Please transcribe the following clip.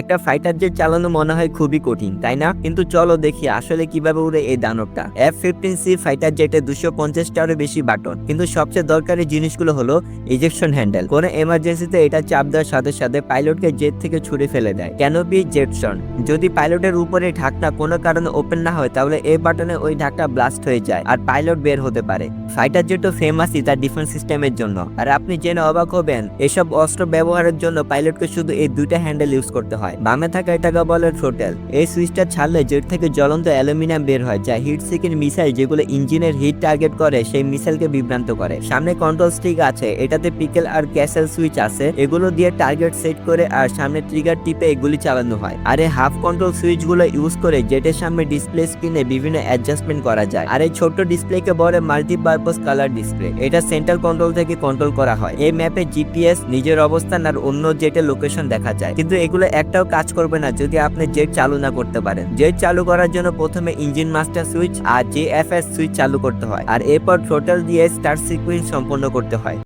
একটা fighter jet চালানো মনে হয় খুবই কঠিন, তাই না? কিন্তু চলো দেখি আসলে কীভাবে উড়ে এই দানবটা। এফ ফিফটিন সি ফাইটার জেটে দুশো পঞ্চাশটারও বেশি বাটন। কিন্তু সবচেয়ে দরকারি জিনিসগুলো হলো ইজেকশন হ্যান্ডেল কোনো এমার্জেন্সিতে এটা চাপ দেওয়ার সাথে সাথে পাইলটকে জেট থেকে ছুড়ে ফেলে দেয়। কেন ক্যানোপি জেটসন যদি পাইলটের উপরে ঢাকনা কোনো কারণে ওপেন না হয়, তাহলে এই বাটনে ওই ঢাকনা ব্লাস্ট হয়ে যায় আর পাইলট বের হতে পারে। ফাইটার জেটও ফেমাসই তার ডিফেন্স সিস্টেমের জন্য। আর আপনি জেনে অবাক হবেন, এসব অস্ত্র ব্যবহারের জন্য পাইলটকে শুধু এই দুইটা হ্যান্ডেল ইউজ করতে হয়। বামে থাকা এটাকে বলে থ্রোটেল এই সুইচটা ছাড়লে জেট থেকে জ্বলন্ত অ্যালুমিনিয়াম বের হয়, যা হিট সিকিং মিসাইল যেগুলো ইঞ্জিনের হিট টার্গেট করে, সেই মিসাইলকে বিভ্রান্ত করে। সামনে কন্ট্রোল স্টিক আছে, এটাতে পিকেল আর ক্যাসেল সুইচ আছে। এগুলো দিয়ে টার্গেট সেট করে আর সামনে ট্রিগার টিপে এগুলি চালানো হয়। আর এই হাফ কন্ট্রোল সুইচগুলো ইউজ করে জেটের সামনে ডিসপ্লে স্ক্রিনে বিভিন্ন অ্যাডজাস্টমেন্ট করা যায়। আর এই ছোট্ট ডিসপ্লেকে বলে মাল্টিপারপাস কালার ডিসপ্লে। এটা সেন্ট্রাল কন্ট্রোল থেকে কন্ট্রোল করা হয়। এই ম্যাপে জিপিএস, নিজের অবস্থান আর অন্য জেটের লোকেশন দেখা যায়। কিন্তু এগুলো একটাও কাজ করবে না যদি আপনি জেট চালু না করতে পারেন। জেট চালু করার জন্য প্রথমে ইঞ্জিন মাস্টার সুইচ আর জে এফ এস সুইচ চালু করতে হয়। আর এরপর টোটাল দিয়ে স্টার সিকুয়েন্স সম্পন্ন করতে হয়।